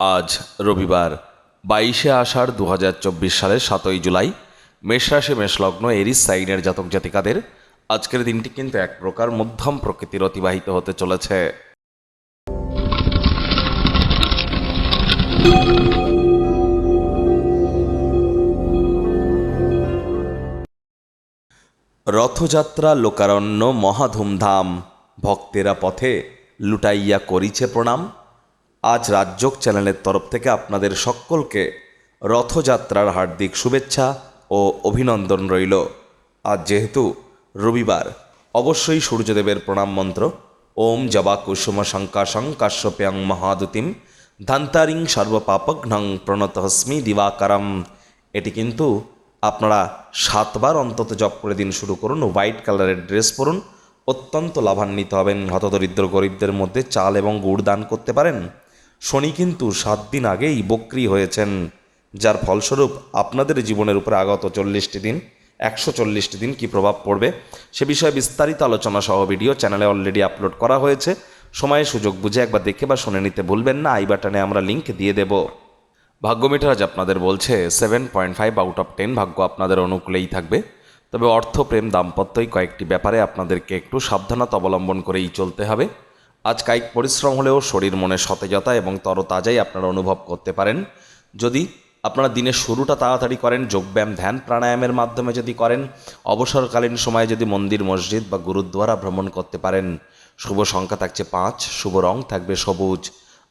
আজ রবিবার, বাইশে আষাঢ় দু হাজার চব্বিশ সালের সাতই জুলাই মেষরাশি মেষলগ্ন এরিস, সাইনের জাতক জাতিকাদের আজকের দিনটি কিন্তু এক প্রকার মধ্যম প্রকৃতির অতিবাহিত হতে চলেছে। রথযাত্রা, লোকারণ্য মহাধুমধাম ভক্তেরা পথে লুটাইয়া করিছে প্রণাম। আজ রাজ্যক চ্যানেলের তরফ থেকে আপনাদের সকলকে রথযাত্রার হার্দিক শুভেচ্ছা ও অভিনন্দন রইল। আজ যেহেতু রবিবার, অবশ্যই সূর্যদেবের প্রণাম মন্ত্র, ওম জবা কুসুম শঙ্কাশং কাশ্যপ্যাং মহাদুতিম, ধান্তারিং সর্বপাপঘ্নং প্রণতহস্মি দিবাকারম। এটি কিন্তু আপনারা সাতবার অন্তত জপ করে দিন শুরু করুন, হোয়াইট কালারের ড্রেস পরুন, অত্যন্ত লাভান্বিত হবেন, হতদরিদ্র গরিবদের মধ্যে চাল এবং গুড় দান করতে পারেন। শনি কিন্তু সাত দিন আগেই বক্রি হয়েছেন, যার ফলস্বরূপ আপনাদের জীবনের উপরে আগত চল্লিশটি দিন, একশো চল্লিশটি দিন কী প্রভাব পড়বে? সে বিষয়ে বিস্তারিত আলোচনা সহ ভিডিও চ্যানেলে অলরেডি আপলোড করা হয়েছে। সময়ে সুযোগ বুঝে একবার দেখে বা শুনে নিতে ভুলবেন না আই বাটনে আমরা লিঙ্ক দিয়ে দেবো। ভাগ্য মিটার আজ আপনাদের বলছে seven point five out of ten ভাগ্য আপনাদের অনুকূলেই থাকবে। তবে অর্থ প্রেম দাম্পত্যই কয়েকটি ব্যাপারে আপনাদেরকে একটু সাবধানতা অবলম্বন করেই চলতে হবে। আজ কায়িক পরিশ্রম হলেও শরীর মনে সতেজতা এবং তরতাজাই আপনারা অনুভব করতে পারেন। যদি আপনারা দিনের শুরুটা তাড়াতাড়ি করেন, যোগব্যায়াম, ধ্যান, প্রাণায়ামের মাধ্যমে যদি করেন, অবসরকালীন সময়ে যদি মন্দির, মসজিদ বা গুরুদ্বারা ভ্রমণ করতে পারেন, শুভ সংখ্যা থাকছে পাঁচ, শুভ রং থাকবে সবুজ।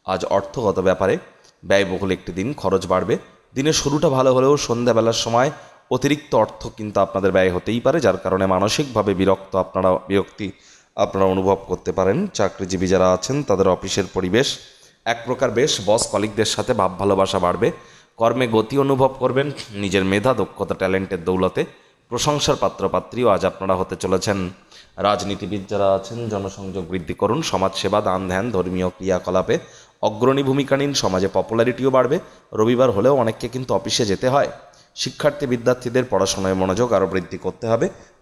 আজ অর্থগত ব্যাপারে ব্যয়বহুল একটি দিন, খরচ বাড়বে। দিনের শুরুটা ভালো হলেও সন্ধ্যাবেলার সময় অতিরিক্ত অর্থ কিন্তু আপনাদের ব্যয় হতেই পারে, যার কারণে মানসিকভাবে বিরক্ত আপনারা, বিরক্তি আপনারা অনুভব করতে পারেন। চাকরিজীবী যারা আছেন, তাদের অফিসের পরিবেশ এক প্রকার বেশ, বস কলিকদের সাথে ভাব ভালোবাসা বাড়বে। কর্মে গতি অনুভব করবেন, নিজের মেধা, দক্ষতা, ট্যালেন্টের দৌলতে। প্রশংসার পাত্রপাত্রীও আজ আপনারা হতে চলেছেন। রাজনীতিবিদ যারা আছেন, জনসংযোগ বৃদ্ধি করুন, সমাজসেবা, দান ধ্যান, ধর্মীয় ক্রিয়াকলাপে অগ্রণী ভূমিকা নিন, সমাজে পপুলারিটিও বাড়বে। রবিবার হলেও অনেককে কিন্তু অফিসে যেতে হয়। শিক্ষার্থী, বিদ্যার্থীদের পড়াশোনায় মনোযোগ আরও বৃদ্ধি করতে হবে।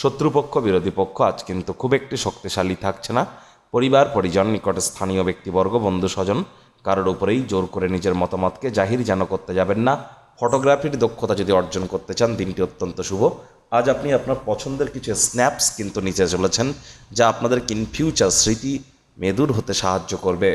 শত্রুপক্ষ, বিরোধী পক্ষ আজ কিন্তু খুব একটি শক্তিশালী থাকছে না। পরিবার, পরিজন, নিকটে স্থানীয় ব্যক্তিবর্গ বন্ধু স্বজন কারোর উপরেই জোর করে নিজের মতামতকে জাহির যেন করতে যাবেন না। ফটোগ্রাফির দক্ষতা যদি অর্জন করতে চান, দিনটি অত্যন্ত শুভ। আজ আপনি আপনার পছন্দের কিছু স্ন্যাপস কিন্তু নিচে চলেছেন, যা আপনাদের ইন ফিউচার স্মৃতি, মেদুর হতে সাহায্য করবে।